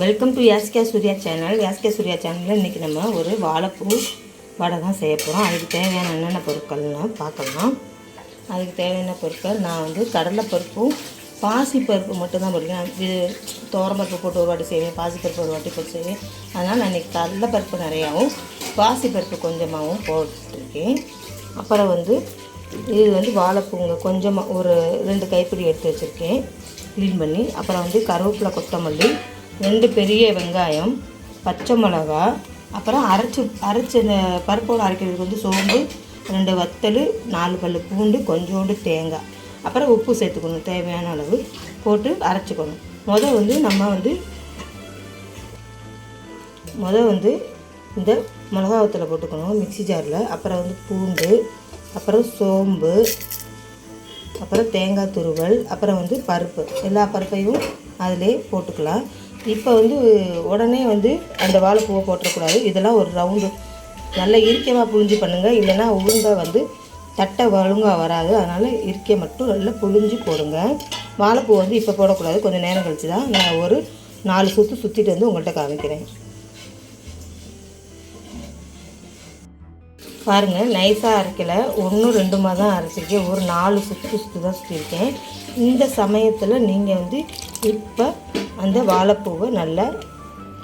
Welcome to Yaske Surya channel Yaske Surya சேனலில் இன்றைக்கி நம்ம ஒரு வாழைப்பூ வடை தான் செய்ய போகிறோம் அதுக்கு தேவையான என்னென்ன பொருட்கள்னு பார்க்கலாம். அதுக்கு தேவையான பொருட்கள் நான் வந்து கடலைப்பருப்பும் பாசிப்பருப்பு மட்டும்தான் போடுவேன் இது தோரம்பருப்பு போட்டு ஒரு வாட்டி செய்வேன் பாசிப்பருப்பு ஒரு வாட்டி போட்டு செய்வேன். அதனால் நான் இன்றைக்கி கடலைப்பருப்பு நிறையாவும் பாசிப்பருப்பு கொஞ்சமாகவும் போட்டிருக்கேன். அப்புறம் வந்து இது வந்து வாழைப்பூங்க கொஞ்சமாக ஒரு ரெண்டு கைப்பிடி எடுத்து வச்சுருக்கேன். க்ளீன் பண்ணி அப்புறம் வந்து கருவேப்பிலை கொத்தமல்லி ரெண்டு பெரிய வெங்காயம் பச்சை மிளகா அப்புறம் அரைச்சி அரைச்சி இந்த பருப்போடு அரைக்கிறதுக்கு வந்து சோம்பு ரெண்டு வத்தல் நாலு பல் பூண்டு கொஞ்சோண்டு தேங்காய். அப்புறம் உப்பு சேர்த்துக்கணும் தேவையான அளவு. போட்டு அரைச்சிக்கணும். முதல் வந்து நம்ம வந்து முதல் வந்து இந்த மிளகா வத்தலை போட்டுக்கணும் மிக்ஸி ஜாரில். அப்புறம் வந்து பூண்டு அப்புறம் சோம்பு அப்புறம் தேங்காய் துருவல் அப்புறம் வந்து பருப்பு. எல்லா பருப்பையும் அதிலே போட்டுக்கலாம். இப்போ வந்து உடனே வந்து அந்த வாழைப்பூவை போட்டுறக்கூடாது. இதெல்லாம் ஒரு ரவுண்டு. நல்லா இறுக்கியமாக புழிஞ்சு பண்ணுங்கள் இல்லைன்னா உளுந்தா வந்து தட்டை ஒழுங்காக வராது. அதனால் இறுக்கிய மட்டும் நல்லா புழிஞ்சு போடுங்க. வாழைப்பூ வந்து இப்போ போடக்கூடாது. கொஞ்சம் நேரம் கழித்து தான் நான் ஒரு நாலு சுற்று சுற்றிட்டு வந்து உங்கள்கிட்ட காமிக்கிறேன். பாருங்கள் நைஸாக அரைக்கலை. ஒன்று ரெண்டுமா தான் அரைச்சிருக்கேன். ஒரு நாலு சுற்று சுற்று தான் சுற்றிருக்கேன் இந்த சமயத்தில் நீங்கள் வந்து இப்போ அந்த வாழைப்பூவை நல்லா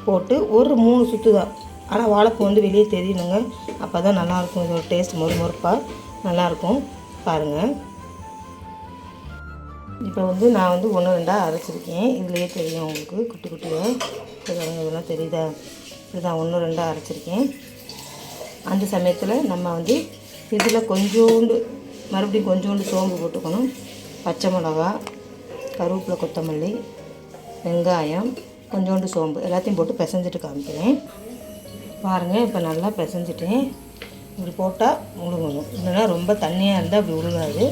போட்டு ஒரு மூணு சுற்று தான். ஆனால் வாழைப்பூ வந்து வெளியே தெரியணுங்க. அப்போ தான் நல்லாயிருக்கும். இதோட டேஸ்ட் மொறு மொறுப்பாக நல்லாயிருக்கும். பாருங்கள் இப்போ வந்து நான் வந்து ஒன்று ரெண்டாக அரைச்சிருக்கேன். இதுலேயே தெரியும் உங்களுக்கு. குட்டி குட்டியாக இதெல்லாம் தெரியுதா? இதுதான் ஒன்று ரெண்டாக அரைச்சிருக்கேன். அந்த சமயத்தில் நம்ம வந்து இதில் கொஞ்சோண்டு மறுபடியும் கொஞ்சோண்டு சோம்பு போட்டுக்கணும். பச்சை மிளகா கருவேப்பிலை கொத்தமல்லி வெங்காயம் கொஞ்சோண்டு சோம்பு எல்லாத்தையும் போட்டு பிசைஞ்சிட்டு காமிக்கிறேன். பாருங்கள் இப்போ நல்லா பிசைஞ்சிட்டேன். இப்படி போட்டால் முழுங்கணும் இல்லைன்னா ரொம்ப தண்ணியாக இருந்தால் அப்படி உழுகாது.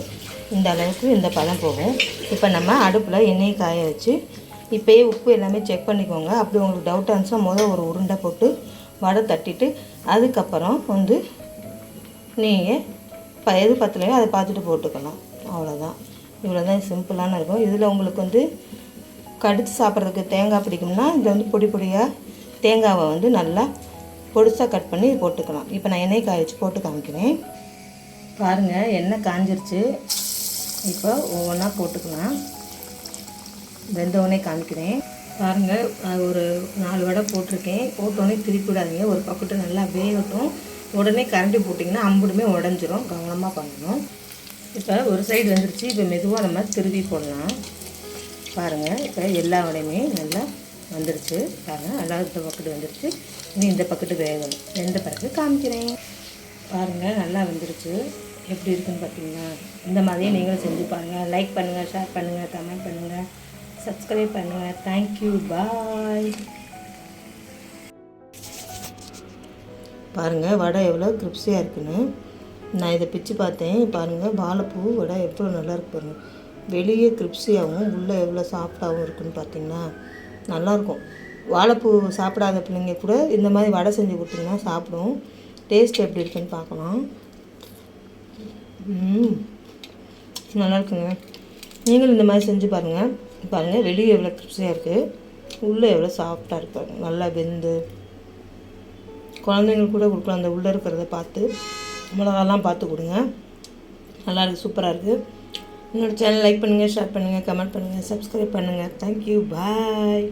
இந்த அளவுக்கு இந்த பழம் போகும். இப்போ நம்ம அடுப்பில் எண்ணெய் காய வச்சு இப்போயே உப்பு எல்லாமே செக் பண்ணிக்கோங்க. அப்படி உங்களுக்கு டவுட் இருந்துச்சுன்னா முதல் ஒரு உருண்டை போட்டு வடை தட்டிட்டு அதுக்கப்புறம் வந்து நீங்கள் இப்போ எது பத்தலையோ அதை பார்த்துட்டு போட்டுக்கலாம். அவ்வளோதான் இவ்வளோ தான் சிம்பிளான இருக்கும் இதில் உங்களுக்கு வந்து கடித்து சாப்பிட்றதுக்கு தேங்காய் பிடிக்கும்னா இதை வந்து பொடி பொடியாக தேங்காவை வந்து நல்லா பொடிசாக கட் பண்ணி போட்டுக்கலாம். இப்போ நான் எண்ணெய் காய வச்சு போட்டு காமிக்கிறேன். பாருங்கள் எண்ணெய் காஞ்சிருச்சு. இப்போ ஒவ்வொன்றா போட்டுக்கலாம். வெந்தவொடனே காமிக்கிறேன். பாருங்கள் அது ஒரு நாலு வடை போட்டிருக்கேன். போட்டோடனே திருப்பி விடாதீங்க. ஒரு பக்கத்து நல்லா வேகட்டும். உடனே கரண்டி போட்டிங்கன்னா அம்புடுமே உடஞ்சிரும். கவனமாக பண்ணணும். இப்போ ஒரு சைடு வந்துருச்சு. இப்போ மெதுவாக நம்ம திருவி போடலாம். பாருங்கள் இப்போ எல்லா வடையுமே நல்லா வந்துருச்சு. பாருங்கள் நல்லா இந்த பக்கெட்டு வந்துருச்சு. இனி இந்த பக்கெட்டு வேகணும். எந்த பிறகு காமிக்கிறேன். பாருங்கள் நல்லா வந்துருச்சு. எப்படி இருக்குன்னு பார்த்தீங்கன்னா இந்த மாதிரியே நீங்களும் செஞ்சு பாருங்கள் லைக் பண்ணுங்கள் ஷேர் பண்ணுங்கள் கமெண்ட் பண்ணுங்கள் சப்ஸ்கிரைப் பண்ணுங்கள் தேங்க்யூ பாய் பாருங்கள் வடை எவ்வளோ கிரிப்ஸியாக இருக்குன்னு. நான் இதை பிச்சு பார்த்தேன். பாருங்கள் வாழைப்பூ வடை எவ்வளோ நல்லா இருக்கு பாருங்கள் வெளியே கிரிப்ஸியாகவும் உள்ளே எவ்வளோ சாஃப்டாகவும் இருக்குன்னு பார்த்தீங்கன்னா நல்லாயிருக்கும். வாழைப்பூ சாப்பிடாத பிள்ளைங்க கூட இந்த மாதிரி வடை செஞ்சு கொடுத்தீங்கன்னா சாப்பிடும். டேஸ்ட் எப்படி இருக்குன்னு பார்க்கலாம். ம். நல்லா இருக்குங்க. நீங்களும் இந்த மாதிரி செஞ்சு பாருங்கள் பாருங்கள் வெளியே எவ்வளோ கிறிஸ்பியாக இருக்குது உள்ளே எவ்வளோ சாஃப்டாக இருப்பாங்க நல்லா வெந்து. குழந்தைங்களுக்கு கூட கொடுக்கலாம். அந்த உள்ளே இருக்கிறத பார்த்து மிளகாலாம் பார்த்து கொடுங்க. நல்லா இருக்குது சூப்பராக இருக்குது என்னோடய சேனல் லைக் பண்ணுங்கள் ஷேர் பண்ணுங்கள் கமெண்ட் பண்ணுங்கள் சப்ஸ்கிரைப் பண்ணுங்கள் தேங்க்யூ பாய்